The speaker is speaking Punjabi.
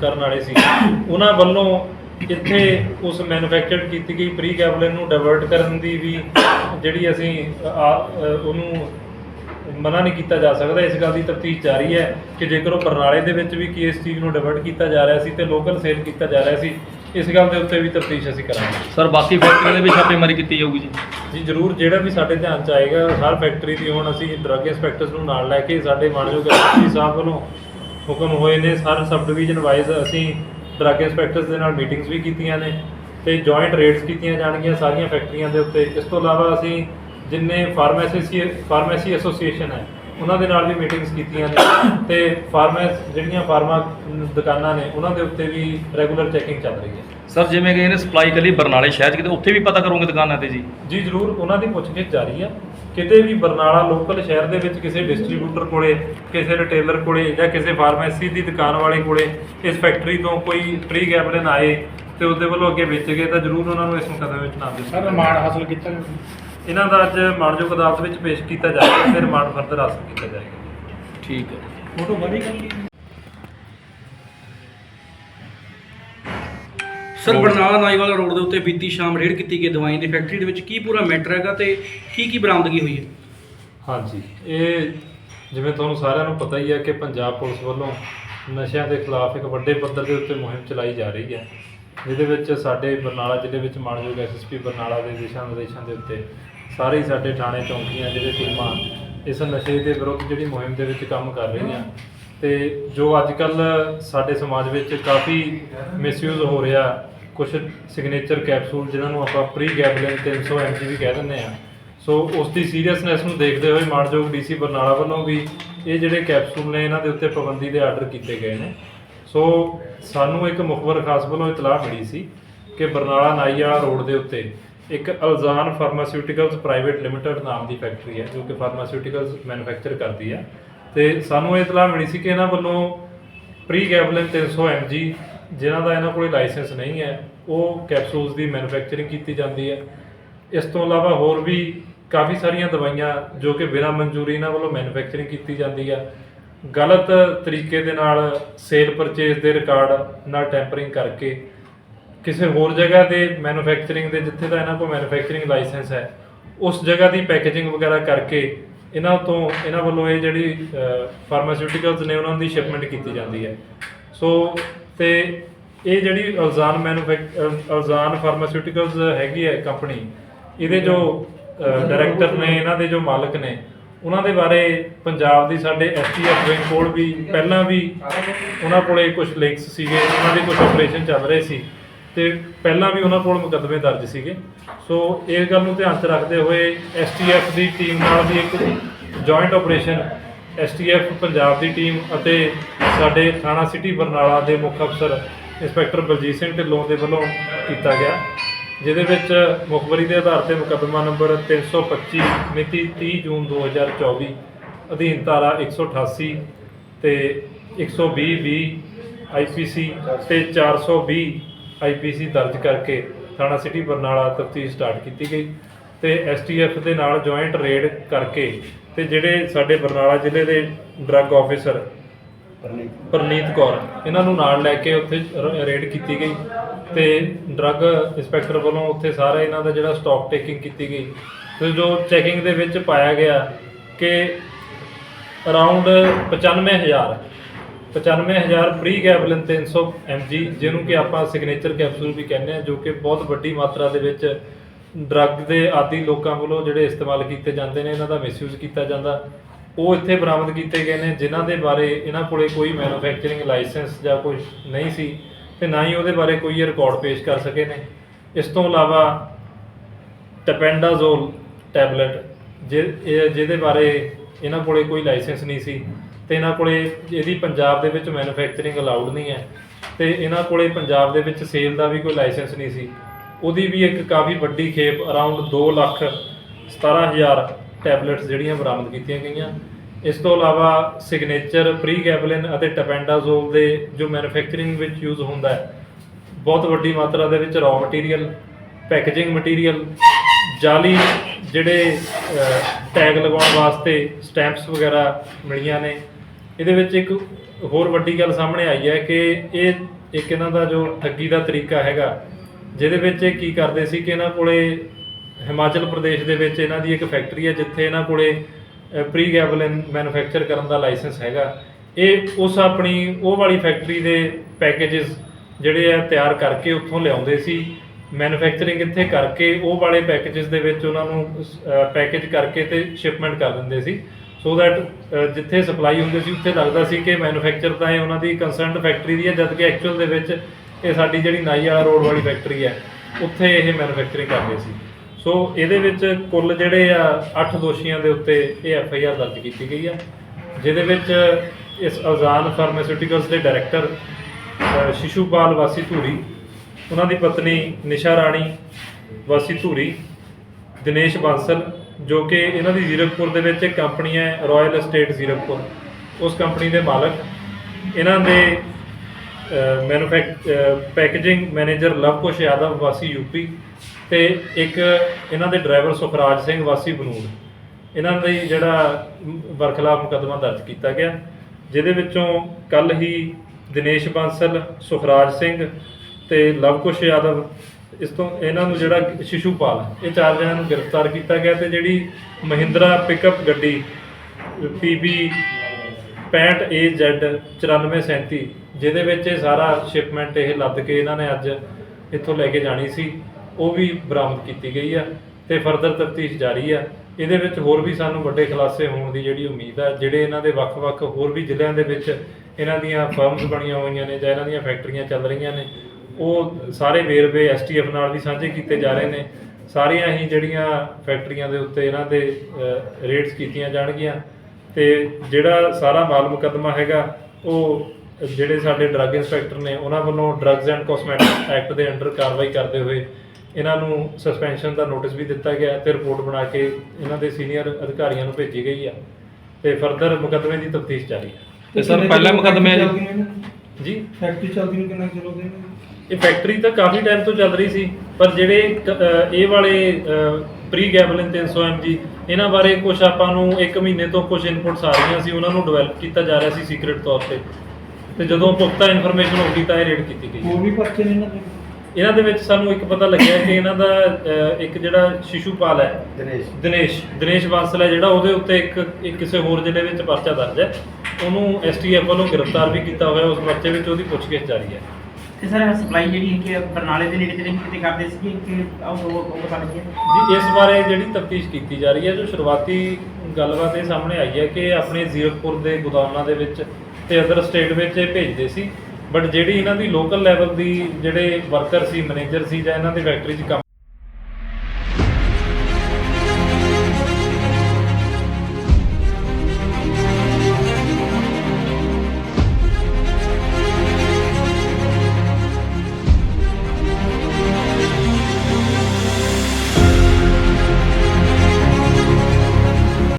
ਕਰਨ ਵਾਲੇ ਸੀ। ਉਹਨਾਂ ਵੱਲੋਂ ਇੱਥੇ ਉਸ ਮੈਨੂਫੈਕਚਰਡ ਕੀਤੀ ਗਈ ਪ੍ਰੀ ਗੈਬਲਿਨ ਨੂੰ ਡਾਇਵਰਟ ਕਰਨ ਦੀ ਵੀ ਜਿਹੜੀ ਅਸੀਂ ਉਹਨੂੰ ਮਨਾ ਨਹੀਂ ਕੀਤਾ ਜਾ ਸਕਦਾ। ਇਸ ਗੱਲ ਦੀ ਤਫਤੀਸ਼ ਜਾਰੀ ਹੈ ਕਿ ਜੇਕਰ ਉਹ ਬਰਨਾਲੇ ਦੇ ਵਿੱਚ ਵੀ ਕੀ ਇਸ ਚੀਜ਼ ਨੂੰ ਡਾਇਵਰਟ ਕੀਤਾ ਜਾ ਰਿਹਾ ਸੀ ਤੇ ਲੋਕਲ ਸੇਲ ਕੀਤਾ ਜਾ ਰਿਹਾ ਸੀ ਇਸ ਗੱਲ ਦੇ ਉੱਤੇ ਵੀ ਤਫਤੀਸ਼ ਅਸੀਂ ਕਰਾਂਗੇ। ਸਰ ਬਾਕੀ ਫੈਕਟਰੀਆਂ ਦੇ ਵੀ ਛਾਪੇਮਾਰੀ ਕੀਤੀ ਜਾਊਗੀ ਜੀ। ਜੀ ਜ਼ਰੂਰ। ਜਿਹੜਾ ਵੀ ਸਾਡੇ ਧਿਆਨ ਚ ਆਏਗਾ ਹਰ ਫੈਕਟਰੀ ਦੀ ਹੁਣ ਅਸੀਂ ਡਰੱਗ ਇੰਸਪੈਕਟਰਸ ਨੂੰ ਨਾਲ ਲੈ ਕੇ ਸਾਡੇ ਮਾਨਯੋਗ ਐਸਪੀ ਸਾਹਿਬ ਵੱਲੋਂ ਹੁਕਮ ਹੋਏ ਨੇ ਹਰ ਸਬ ਡਿਵੀਜ਼ਨ ਵਾਈਜ਼ ਅਸੀਂ ਡਰੱਗ ਇੰਸਪੈਕਟਰਸ ਦੇ ਨਾਲ ਮੀਟਿੰਗਸ ਵੀ ਕੀਤੀਆਂ ਨੇ ਤੇ ਜੁਆਇੰਟ ਰੇਡਸ ਕੀਤੀਆਂ ਜਾਣਗੀਆਂ ਸਾਰੀਆਂ ਫੈਕਟਰੀਆਂ ਦੇ ਉੱਤੇ। ਇਸ ਤੋਂ ਇਲਾਵਾ ਅਸੀਂ ਜਿੰਨੇ ਫਾਰਮੇਸੀ ਫਾਰਮੇਸੀ ਐਸੋਸੀਏਸ਼ਨ ਹੈ ਉਹਨਾਂ ਦੇ ਨਾਲ ਵੀ ਮੀਟਿੰਗਸ ਕੀਤੀਆਂ ਨੇ ਤੇ ਫਾਰਮੇਸ ਜਿਹੜੀਆਂ ਫਾਰਮਾ ਦੁਕਾਨਾਂ ਨੇ ਉਹਨਾਂ ਦੇ ਉੱਤੇ ਵੀ ਰੈਗੂਲਰ ਚੈਕਿੰਗ ਚੱਲ ਰਹੀ ਹੈ। ਸਰ ਜਿਵੇਂ ਕਿ ਇਹਨੇ ਸਪਲਾਈ ਕੱਲੀ ਬਰਨਾਲੇ ਸ਼ਹਿਰ 'ਚ ਕਿਤੇ ਉੱਥੇ ਵੀ ਪਤਾ ਕਰੋਗੇ ਦੁਕਾਨਾਂ ਤੇ ਜੀ? ਜੀ ਜ਼ਰੂਰ ਉਹਨਾਂ ਦੀ ਪੁੱਛਗਿੱਛ ਜਾਰੀ ਆ। ਕਿਤੇ ਵੀ ਬਰਨਾਲਾ ਲੋਕਲ ਸ਼ਹਿਰ ਦੇ ਵਿੱਚ ਕਿਸੇ ਡਿਸਟ੍ਰੀਬਿਊਟਰ ਕੋਲੇ ਕਿਸੇ ਰਿਟੇਲਰ ਕੋਲੇ ਜਾਂ ਕਿਸੇ ਫਾਰਮੇਸੀ ਦੀ ਦੁਕਾਨ ਵਾਲੇ ਕੋਲੇ ਇਸ ਫੈਕਟਰੀ ਤੋਂ ਕੋਈ ਪ੍ਰੀ ਗੈਬਲਿਨ ਆਏ ਤੇ ਉਹਦੇ ਵੱਲੋਂ ਅੱਗੇ ਵੇਚ ਗਏ ਤਾਂ ਜ਼ਰੂਰ ਉਹਨਾਂ ਨੂੰ ਇਸ ਮੁਕੱਦਮੇ ਵਿੱਚ ਨਾਮ ਦਿੱਤਾ ਸਰ ਰਿਮਾਂਡ ਹਾਸਲ ਕੀਤਾ। ਇਹਨਾਂ ਦਾ ਅੱਜ ਮਾਨਯੋਗ ਅਦਾਲਤ ਵਿੱਚ ਪੇਸ਼ ਕੀਤਾ ਜਾਏਗਾ ਫਿਰ ਰਿਮਾਂਡ ਫਰਦਰ ਹਾਸਲ ਕੀਤਾ ਜਾਏਗਾ ਠੀਕ ਹੈ। ਫੋਟੋ ਬਣੀ ਕਰਨੀ ਸਰ ਬਰਨਾਲਾ ਨਾਈਵਾਲ ਰੋਡ ਦੇ ਉੱਤੇ ਬੀਤੀ ਸ਼ਾਮ ਰੇਡ ਕੀਤੀ ਗਈ ਦਵਾਈ ਦੀ ਫੈਕਟਰੀ ਦੇ ਵਿੱਚ ਕੀ ਪੂਰਾ ਮੈਟਰ ਹੈਗਾ ਤੇ ਕੀ ਕੀ ਬਰਾਮਦਗੀ ਹੋਈ ਹੈ? ਹਾਂਜੀ ਇਹ ਜਿਵੇਂ ਤੁਹਾਨੂੰ ਸਾਰਿਆਂ ਨੂੰ ਪਤਾ ਹੀ ਹੈ ਕਿ ਪੰਜਾਬ ਪੁਲਿਸ ਵੱਲੋਂ ਨਸ਼ਿਆਂ ਦੇ ਖਿਲਾਫ ਇੱਕ ਵੱਡੇ ਪੱਧਰ ਦੇ ਉੱਤੇ ਮੁਹਿੰਮ ਚਲਾਈ ਜਾ ਰਹੀ ਹੈ। ਜਿਹਦੇ ਵਿੱਚ ਸਾਡੇ ਬਰਨਾਲਾ ਜ਼ਿਲ੍ਹੇ ਵਿੱਚ ਮਾਨਯੋਗ ਐਸਐਸਪੀ ਬਰਨਾਲਾ ਦੇ ਦਿਸ਼ਾ ਨਿਰਦੇਸ਼ਾਂ ਦੇ ਉੱਤੇ ਸਾਰੇ ਸਾਡੇ ਥਾਣੇ ਚੌਂਕੀਆਂ ਜਿਹੜੇ ਟੀਮਾਂ ਇਸ ਨਸ਼ੇ ਦੇ ਵਿਰੁੱਧ ਜਿਹੜੀ ਮੁਹਿੰਮ ਦੇ ਵਿੱਚ ਕੰਮ ਕਰ ਰਹੀਆਂ ਤੇ ਜੋ ਅੱਜ ਕੱਲ ਸਾਡੇ ਸਮਾਜ ਵਿੱਚ ਕਾਫੀ ਮਿਸਯੂਜ਼ ਹੋ ਰਿਹਾ ਕੁਝ ਸਿਗਨੇਚਰ ਕੈਪਸੂਲ ਜਿਨ੍ਹਾਂ ਨੂੰ ਆਪਾਂ ਪ੍ਰੀ ਗੈਬਲਿਨ 300 mg ਵੀ ਕਹਿ ਦਿੰਦੇ ਆ ਸੋ ਉਸ ਦੀ ਸੀਰੀਅਸਨੈਸ ਨੂੰ ਦੇਖਦੇ ਹੋਏ ਮਾਨਯੋਗ ਡੀਸੀ ਬਰਨਾਲਾ ਵੱਲੋਂ ਵੀ ਇਹ ਜਿਹੜੇ ਕੈਪਸੂਲ ਨੇ, ਇਹਨਾਂ ਦੇ ਉੱਤੇ ਪਾਬੰਦੀ ਦੇ ਆਰਡਰ ਕੀਤੇ ਗਏ ਨੇ। ਸੋ ਸਾਨੂੰ ਇੱਕ ਮੁਖਬਰ ਖਾਸ ਵੱਲੋਂ ਇਤਲਾਹ ਮਿਲੀ ਸੀ ਕਿ ਬਰਨਾਲਾ ਨਾਈਆ ਰੋਡ ਦੇ ਉੱਤੇ ਇੱਕ ਅਲਜ਼ਾਨ ਫਾਰਮਾਸਿਊਟੀਕਲਸ ਪ੍ਰਾਈਵੇਟ ਲਿਮਟਿਡ ਨਾਮ ਦੀ ਫੈਕਟਰੀ ਹੈ, ਜੋ ਕਿ ਫਾਰਮਾਸਿਊਟੀਕਲਸ ਮੈਨੂਫੈਕਚਰ ਕਰਦੀ ਹੈ। ਤੇ ਸਾਨੂੰ ਇਹ ਇਤਲਾਹ ਮਿਲੀ ਸੀ ਕਿ ਇਹਨਾਂ ਵੱਲੋਂ ਪ੍ਰੀ ਗੈਬਲਿਨ 300 mg ਜਿਨ੍ਹਾਂ ਦਾ ਇਹਨਾਂ ਕੋਲੇ ਲਾਇਸੈਂਸ ਨਹੀਂ ਹੈ, ਉਹ ਕੈਪਸੂਲਸ ਦੀ ਮੈਨੂਫੈਕਚਰਿੰਗ ਕੀਤੀ ਜਾਂਦੀ ਹੈ। ਇਸ ਤੋਂ ਇਲਾਵਾ ਹੋਰ ਵੀ ਕਾਫੀ ਸਾਰੀਆਂ ਦਵਾਈਆਂ ਜੋ ਕਿ ਬਿਨਾਂ ਮਨਜ਼ੂਰੀ ਇਹਨਾਂ ਵੱਲੋਂ ਮੈਨੂਫੈਕਚਰਿੰਗ ਕੀਤੀ ਜਾਂਦੀ ਆ। ਗਲਤ ਤਰੀਕੇ ਦੇ ਨਾਲ ਸੇਲ ਪਰਚੇਸ ਦੇ ਰਿਕਾਰਡ ਨਾਲ ਟੈਂਪਰਿੰਗ ਕਰਕੇ ਕਿਸੇ ਹੋਰ ਜਗ੍ਹਾ ਦੇ ਮੈਨੂਫੈਕਚਰਿੰਗ ਦੇ, ਜਿੱਥੇ ਦਾ ਇਹਨਾਂ ਕੋਲ ਮੈਨੂਫੈਕਚਰਿੰਗ ਲਾਇਸੈਂਸ ਹੈ, ਉਸ ਜਗ੍ਹਾ ਦੀ ਪੈਕੇਜਿੰਗ ਵਗੈਰਾ ਕਰਕੇ ਇਹਨਾਂ ਤੋਂ ਇਹਨਾਂ ਵੱਲੋਂ ਇਹ ਜਿਹੜੀ ਫਾਰਮਾਸਿਊਟੀਕਲਸ ਨੇ ਉਹਨਾਂ ਦੀ ਸ਼ਿਪਮੈਂਟ ਕੀਤੀ ਜਾਂਦੀ ਹੈ। ਸੋ ਤੇ ਇਹ ਜਿਹੜੀ ਅਲਜ਼ਾਨ ਮੈਨੂਫੈਕਚਰ ਅਲਜ਼ਾਨ ਫਾਰਮਾਸਿਊਟੀਕਲਸ ਹੈਗੀ ਹੈ ਕੰਪਨੀ ਇਹਦੇ ਜੋ ਡਾਇਰੈਕਟਰ ਨੇ ਇਹਨਾਂ ਦੇ ਜੋ ਮਾਲਕ ਨੇ ਉਹਨਾਂ ਦੇ ਬਾਰੇ ਪੰਜਾਬ ਦੀ ਸਾਡੇ ਐਸਟੀਐਫ ਵਿੰਗ ਕੋਲ ਵੀ ਪਹਿਲਾਂ ਵੀ ਉਹਨਾਂ ਕੋਲੇ ਕੁਝ ਲਿੰਕਸ ਸੀਗੇ ਉਹਨਾਂ ਦੇ ਕੁਝ ਆਪਰੇਸ਼ਨ ਚੱਲ ਰਹੇ ਸੀ ਤੇ ਪਹਿਲਾਂ ਵੀ ਉਹਨਾਂ ਕੋਲ ਮੁਕੱਦਮੇ ਦਰਜ ਸੀਗੇ। ਸੋ ਇਸ ਗੱਲ ਨੂੰ ਧਿਆਨ 'ਚ ਰੱਖਦੇ ਹੋਏ ਐਸਟੀਐਫ ਦੀ ਟੀਮ ਨਾਲ ਵੀ ਇੱਕ ਜੁਆਇੰਟ ਆਪਰੇਸ਼ਨ ਐਸਟੀਐਫ ਪੰਜਾਬ ਦੀ ਟੀਮ ਅਤੇ ਸਾਡੇ ਥਾਣਾ ਸਿਟੀ ਬਰਨਾਲਾ ਦੇ ਮੁੱਖ ਅਫਸਰ ਇੰਸਪੈਕਟਰ ਬਲਜੀਤ ਸਿੰਘ ਢਿੱਲੋਂ ਦੇ ਵੱਲੋਂ ਕੀਤਾ ਗਿਆ, ਜਿਹਦੇ ਵਿੱਚ ਮੁਖਬਰੀ ਦੇ ਆਧਾਰ ਤੇ ਮੁਕੱਦਮਾ ਨੰਬਰ 325 ਮਿਤੀ 30 ਜੂਨ 2024 ਅਧੀਨ ਧਾਰਾ 188 ਤੇ 120 ਵੀ ਆਈਪੀਸੀ ਤੇ 420 ਆਈਪੀਸੀ ਦਰਜ ਕਰਕੇ ਥਾਣਾ ਸਿਟੀ ਬਰਨਾਲਾ ਤਫਤੀਸ਼ ਸਟਾਰਟ ਕੀਤੀ ਗਈ ਤੇ ਐਸਟੀਐਫ ਦੇ ਨਾਲ ਜੁਆਇੰਟ ਰੇਡ ਕਰਕੇ ਤੇ ਜਿਹੜੇ ਸਾਡੇ ਬਰਨਾਲਾ ਜ਼ਿਲ੍ਹੇ ਦੇ ਡਰੱਗ ਆਫੀਸਰ ਪਰਨੀਤ ਕੌਰ। ਇਹਨਾਂ ਨੂੰ ਨਾਲ ਲੈ ਕੇ ਉੱਥੇ ਰ- ਰੇਡ ਕੀਤੀ ਗਈ ਤੇ ਡਰੱਗ ਇੰਸਪੈਕਟਰ ਵੱਲੋਂ ਉੱਥੇ ਸਾਰਾ ਇਹਨਾਂ ਦਾ ਜਿਹੜਾ ਸਟਾਕ ਟੇਕਿੰਗ ਕੀਤੀ ਗਈ ਤੇ ਜੋ ਚੈਕਿੰਗ ਦੇ ਵਿੱਚ ਪਾਇਆ ਗਿਆ ਕਿ ਅਰਾਊਂਡ 95000 95000 ਪ੍ਰੀ ਗੈਬਲਿਨ 300 mg, ਜਿਹਨੂੰ ਕਿ ਆਪਾਂ ਸਿਗਨੇਚਰ ਕੈਪਸੂਲ ਵੀ ਕਹਿੰਦੇ ਆ ਜੋ ਕਿ ਬਹੁਤ ਵੱਡੀ ਮਾਤਰਾ ਦੇ ਵਿੱਚ ਡਰੱਗ ਦੇ ਆਦੀ ਲੋਕਾਂ ਵੱਲੋਂ ਜਿਹੜੇ ਇਸਤੇਮਾਲ ਕੀਤੇ ਜਾਂਦੇ ਨੇ, ਇਹਨਾਂ ਦਾ ਮਿਸਯੂਜ਼ ਕੀਤਾ ਜਾਂਦਾ। ਉਹ ਇੱਥੇ ਬਰਾਮਦ ਕੀਤੇ ਗਏ ਨੇ, ਜਿਨ੍ਹਾਂ ਦੇ ਬਾਰੇ ਇਹਨਾਂ ਕੋਲੇ ਕੋਈ ਮੈਨੂਫੈਕਚਰਿੰਗ ਲਾਇਸੈਂਸ ਜਾਂ ਕੁਝ ਨਹੀਂ ਸੀ ਤੇ ਨਾ ਹੀ ਉਹਦੇ ਬਾਰੇ ਕੋਈ ਰਿਕਾਰਡ ਪੇਸ਼ ਕਰ ਸਕੇ ਨੇ। ਇਸ ਤੋਂ ਇਲਾਵਾ ਟੈਪੈਂਡਾਜ਼ੋਲ ਟੈਬਲੇਟ ਜਿ- ਇਹ- ਜਿਹਦੇ ਬਾਰੇ ਇਹਨਾਂ ਕੋਲੇ ਕੋਈ ਲਾਇਸੈਂਸ ਨਹੀਂ ਸੀ ਤੇ ਇਹਨਾਂ ਕੋਲੇ ਇਹਦੀ ਪੰਜਾਬ ਦੇ ਵਿੱਚ ਮੈਨੂਫੈਕਚਰਿੰਗ ਅਲਾਉਡ ਨਹੀਂ ਹੈ ਤੇ ਇਹਨਾਂ ਕੋਲੇ ਪੰਜਾਬ ਦੇ ਵਿੱਚ ਸੇਲ ਦਾ ਵੀ ਕੋਈ ਲਾਇਸੈਂਸ ਨਹੀਂ ਸੀ। ਉਹਦੀ ਵੀ ਇੱਕ ਕਾਫੀ ਵੱਡੀ ਖੇਪ ਅਰਾਊਂਡ 2 ਲੱਖ 17000 ਟੈਬਲੇਟਸ ਜਿਹੜੀਆਂ ਬਰਾਮਦ ਕੀਤੀਆਂ ਗਈਆਂ। ਇਸ ਤੋਂ ਇਲਾਵਾ ਸਿਗਨੇਚਰ ਪ੍ਰੀ ਗੈਬਲਿਨ ਅਤੇ ਟੈਪੈਂਡਾਜ਼ੋਲ ਦੇ ਜੋ ਮੈਨੂਫੈਕਚਰਿੰਗ ਵਿੱਚ ਯੂਜ਼ ਹੁੰਦਾ ਹੈ, ਬਹੁਤ ਵੱਡੀ ਮਾਤਰਾ ਦੇ ਵਿੱਚ ਰॉ ਮਟੀਰੀਅਲ ਪੈਕੇਜਿੰਗ ਮਟੀਰੀਅਲ ਜਾਲੀ ਜਿਹੜੇ ਟੈਗ ਲਗਾਉਣ ਵਾਸਤੇ ਸਟੈਂਪਸ ਵਗੈਰਾ ਮਿਲੀਆਂ ਨੇ। ਇਹਦੇ ਵਿੱਚ ਇੱਕ ਹੋਰ ਵੱਡੀ ਗੱਲ ਸਾਹਮਣੇ ਆਈ ਹੈ ਕਿ ਇਹ ਇੱਕ ਇਹਨਾਂ ਦਾ ਜੋ ਠੱਗੀ ਦਾ ਤਰੀਕਾ ਹੈਗਾ, ਜਿਹਦੇ ਵਿੱਚ ਇਹ ਕੀ ਕਰਦੇ ਸੀ ਕਿ ਇਹਨਾਂ ਕੋਲੇ ਹਿਮਾਚਲ ਪ੍ਰਦੇਸ਼ ਦੇ ਵਿੱਚ ਇਹਨਾਂ ਦੀ ਇੱਕ ਫੈਕਟਰੀ ਹੈ ਜਿੱਥੇ ਇਹਨਾਂ ਕੋਲੇ ਪ੍ਰੀ ਗੈਵਲਿਨ ਮੈਨੂਫੈਕਚਰ ਕਰਨ ਦਾ ਲਾਇਸੈਂਸ ਹੈਗਾ। ਇਹ ਉਸ ਆਪਣੀ, ਉਹ ਵਾਲੀ ਫੈਕਟਰੀ ਦੇ ਪੈਕੇजेस ਜਿਹੜੇ ਆ ਤਿਆਰ ਕਰਕੇ ਉੱਥੋਂ ਲਿਆਉਂਦੇ ਸੀ। ਮੈਨੂਫੈਕਚਰਿੰਗ ਇੱਥੇ ਕਰਕੇ ਉਹ ਵਾਲੇ ਪੈਕੇजेस ਦੇ ਵਿੱਚ ਉਹਨਾਂ ਨੂੰ ਪੈਕੇਜ ਕਰਕੇ ਤੇ ਸ਼ਿਪਮੈਂਟ ਕਰ ਦਿੰਦੇ ਸੀ। ਸੋ ਦੈਟ ਜਿੱਥੇ ਸਪਲਾਈ ਹੁੰਦੀ ਸੀ ਉੱਥੇ ਲੱਗਦਾ ਸੀ ਕਿ ਮੈਨੂਫੈਕਚਰ ਤਾਂ ਇਹ ਉਹਨਾਂ ਦੀ ਕੰਸਰਨਡ ਫੈਕਟਰੀ ਦੀ ਹੈ, ਜਦਕਿ ਐਕਚੁਅਲ ਦੇ ਵਿੱਚ ਇਹ ਸਾਡੀ ਜਿਹੜੀ ਨਾਈਆ ਰੋਡ ਵਾਲੀ ਫੈਕਟਰੀ ਹੈ, ਉੱਥੇ ਇਹ ਮੈਨੂਫੈਕਚਰਿੰਗ ਕਰਦੇ ਸੀ। ਸੋ ਇਹਦੇ ਵਿੱਚ ਕੁੱਲ ਜਿਹੜੇ ਆ 8 ਦੋਸ਼ੀਆਂ ਦੇ ਉੱਤੇ ਇਹ ਐਫ ਆਈ ਆਰ ਦਰਜ ਕੀਤੀ ਗਈ ਆ, ਜਿਹਦੇ ਵਿੱਚ ਇਸ ਅਜ਼ਾਨ ਫਾਰਮਾਸਿਊਟੀਕਲਸ ਦੇ ਡਾਇਰੈਕਟਰ ਸ਼ਿਸ਼ੂਪਾਲ ਵਾਸੀ ਧੂਰੀ, ਉਹਨਾਂ ਦੀ ਪਤਨੀ ਨਿਸ਼ਾ ਰਾਣੀ, ਵਾਸੀ ਧੂਰੀ, ਦਿਨੇਸ਼ ਬਾਂਸਲ, ਜੋ ਕਿ ਇਹਨਾਂ ਦੀ ਜ਼ੀਰਕਪੁਰ ਦੇ ਵਿੱਚ ਕੰਪਨੀ ਹੈ ਰਾਇਲ ਏਸਟੇਟ ਜ਼ੀਰਕਪੁਰ। ਉਸ ਕੰਪਨੀ ਦੇ ਮਾਲਕ, ਇਹਨਾਂ ਦੇ ਮੈਨੂਫੈਕ ਪੈਕੇਜਿੰਗ ਮੈਨੇਜਰ ਲਵਕੁਸ਼ ਯਾਦਵ, ਵਾਸੀ ਯੂਪੀ ਤੇ ਇੱਕ ਇਹਨਾਂ ਦੇ ਡਰਾਈਵਰ ਸੁਖਰਾਜ ਸਿੰਘ, ਵਾਸੀ ਬਨੂੜ। ਇਹਨਾਂ ਦੇ ਜਿਹੜਾ ਵਰਖਲਾਫ ਮੁਕੱਦਮਾ ਦਰਜ ਕੀਤਾ ਗਿਆ, ਜਿਹਦੇ ਵਿੱਚੋਂ ਕੱਲ ਹੀ ਦਿਨੇਸ਼ ਬਾਂਸਲ, ਸੁਖਰਾਜ ਸਿੰਘ ਤੇ ਲਵਕੁਸ਼ ਯਾਦਵ, ਇਸ ਤੋਂ ਇਹਨਾਂ ਨੂੰ ਜਿਹੜਾ ਸ਼ਿਸ਼ੂਪਾਲ, ਇਹ ਚਾਰ ਜਣਿਆਂ ਨੂੰ ਗ੍ਰਿਫਤਾਰ ਕੀਤਾ ਗਿਆ ਤੇ ਜਿਹੜੀ ਮਹਿੰਦਰਾ ਪਿਕਅਪ ਗੱਡੀ ਪੀਬੀ 65AZ 9437 ਜਿਹਦੇ ਵਿੱਚ ਇਹ ਸਾਰਾ ਸ਼ਿਪਮੈਂਟ ਇਹ ਲੱਦ ਕੇ ਇਹਨਾਂ ਨੇ ਅੱਜ ਇੱਥੋਂ ਲੈ ਕੇ ਜਾਣੀ ਸੀ, ਉਹ ਵੀ ਬਰਾਮਦ ਕੀਤੀ ਗਈ ਆ ਤੇ ਫਰਦਰ ਤਫਤੀਸ਼ ਜਾਰੀ ਆ। ਇਹਦੇ ਵਿੱਚ ਹੋਰ ਵੀ ਸਾਨੂੰ ਵੱਡੇ ਖੁਲਾਸੇ ਹੋਣ ਦੀ ਜਿਹੜੀ ਉਮੀਦ ਆ, ਜਿਹੜੇ ਇਹਨਾਂ ਦੇ ਵੱਖ-ਵੱਖ ਹੋਰ ਵੀ ਜ਼ਿਲ੍ਹਿਆਂ ਦੇ ਵਿੱਚ ਇਹਨਾਂ ਦੀਆਂ ਫਰਮਸ ਬਣੀਆਂ ਹੋਈਆਂ ਨੇ ਜਾਂ ਇਹਨਾਂ ਦੀਆਂ ਫੈਕਟਰੀਆਂ ਚੱਲ ਰਹੀਆਂ ਨੇ, ਉਹ ਸਾਰੇ ਵੇਰਵੇ ਐਸਟੀਐਫ ਨਾਲ ਵੀ ਸਾਂਝੇ ਕੀਤੇ ਜਾ ਰਹੇ ਨੇ। ਸਾਰੀਆਂ ਹੀ ਜਿਹੜੀਆਂ ਫੈਕਟਰੀਆਂ ਦੇ ਉੱਤੇ ਇਹਨਾਂ ਦੇ ਰੇਟਸ ਕੀਤੀਆਂ ਜਾਣਗੀਆਂ ਤੇ ਜਿਹੜਾ ਸਾਰਾ ਮਾਲ ਮੁਕੱਦਮਾ ਹੈਗਾ, ਉਹ ਜਿਹੜੇ ਸਾਡੇ ਡਰੱਗ ਇੰਸਪੈਕਟਰ ਨੇ ਉਹਨਾਂ ਵੱਲੋਂ ਡਰੱਗਸ ਐਂਡ ਕਾਸਮੈਟਿਕ ਐਕਟ ਦੇ ਅੰਡਰ ਕਾਰਵਾਈ ਕਰਦੇ ਹੋਏ ਇਹਨਾਂ ਨੂੰ ਸਸਪੈਂਸ਼ਨ ਦਾ ਨੋਟਿਸ ਵੀ ਦਿੱਤਾ ਗਿਆ ਤੇ ਰਿਪੋਰਟ ਬਣਾ ਕੇ ਇਹਨਾਂ ਦੇ ਸੀਨੀਅਰ ਅਧਿਕਾਰੀਆਂ ਨੂੰ ਭੇਜੀ ਗਈ ਆ। ਤੇ ਫਰਦਰ ਮੁਕੱਦਮੇ ਦੀ ਤਫਤੀਸ਼ ਜਾਰੀ ਹੈ ਤੇ ਸਰ ਪਹਿਲਾ ਮੁਕੱਦਮਾ ਹੈ ਜੀ? ਜੀ? ਫੈਕਟਰੀ ਚੱਲਦੀ ਨੂੰ ਕਿੰਨਾ ਚਿਰ ਹੋ ਗਿਆ ਇਹ ਫੈਕਟਰੀ ਤਾਂ ਕਾਫੀ ਟਾਈਮ ਤੋਂ ਚੱਲ ਰਹੀ ਸੀ ਪਰ ਜਿਹੜੇ ਇਹ ਵਾਲੇ ਪ੍ਰੀ ਗੈਬਲਿਨ 300 mg ਇਹਨਾਂ ਬਾਰੇ ਕੁਝ ਆਪਾਂ ਨੂੰ 1 ਮਹੀਨੇ ਤੋਂ ਕੁਝ ਇਨਪੁਟਸ ਆ ਰਹੀਆਂ ਸੀ ਉਹਨਾਂ ਨੂੰ ਡਿਵੈਲਪ ਕੀਤਾ ਜਾ ਰਿਹਾ ਸੀ ਸੀਕ੍ਰੀਟ ਤੌਰ ਤੇ। ਤੇ ਜਦੋਂ ਪੁਖਤਾ ਇਨਫੋਰਮੇਸ਼ਨ ਹੋ ਗਈ ਤਾਂ ਇਹ ਰੇਡ ਕੀਤੀ ਗਈ। ਹੋਰ ਵੀ ਪਰਚੇ ਨੇ ਇਹਨਾਂ ਦੇ? ਇਹਨਾਂ ਦੇ ਵਿੱਚ ਸਾਨੂੰ ਇੱਕ ਪਤਾ ਲੱਗਿਆ ਕਿ ਇਹਨਾਂ ਦਾ ਅਹ, ਇੱਕ ਜਿਹੜਾ ਸ਼ਿਸ਼ੂਪਾਲ ਹੈ ਦਿਨੇਸ਼। ਦਿਨੇਸ਼। ਦਿਨੇਸ਼ ਬਾਂਸਲ ਹੈ ਜਿਹੜਾ ਉਹਦੇ ਉੱਤੇ ਇੱਕ ਇੱਕ ਕਿਸੇ ਹੋਰ ਜ਼ਿਲ੍ਹੇ ਵਿੱਚ ਪਰਚਾ ਦਰਜ ਹੈ। ਉਹਨੂੰ ਐਸਟੀਐਫ ਵੱਲੋਂ ਗ੍ਰਿਫਤਾਰ ਵੀ ਕੀਤਾ ਹੋਇਆ ਉਸ ਪਰਚੇ ਵਿੱਚ ਉਹਦੀ ਪੁੱਛਗਿੱਛ ਜਾਰੀ ਹੈ। ਤੇ ਸਰ ਸਪਲਾਈ ਜਿਹੜੀ ਹੈ ਕਿ ਬਰਨਾਲੇ ਦੇ ਨੇੜੇ ਤੇੜੇ ਵੀ ਕਿਤੇ ਕਰਦੇ ਸੀਗੇ ਕਿ ਉਹ ਉਹ ਉਹ ਪਤਾ ਲੱਗਿਆ? ਜੀ ਇਸ ਬਾਰੇ ਜਿਹੜੀ ਤਫਤੀਸ਼ ਕੀਤੀ ਜਾ ਰਹੀ ਹੈ ਜੋ ਸ਼ੁਰੂਆਤੀ ਗੱਲਬਾਤ ਇਹ ਸਾਹਮਣੇ ਆਈ ਹੈ ਕਿ ਆਪਣੇ ਜ਼ੀਰਕਪੁਰ ਦੇ ਗੋਦਾਮਾਂ ਦੇ ਵਿੱਚ ਤੇ ਅਦਰ ਸਟੇਟ ਵਿੱਚ ਇਹ ਭੇਜਦੇ ਸੀ ਬਟ ਜਿਹੜੀ ਇਹਨਾਂ ਦੀ ਲੋਕਲ ਲੈਵਲ ਦੀ ਜਿਹੜੇ ਵਰਕਰ ਸੀ ਮੈਨੇਜਰ ਸੀ ਜਾਂ ਇਹਨਾਂ ਦੀ ਫੈਕਟਰੀ 'ਚ ਕੰਮ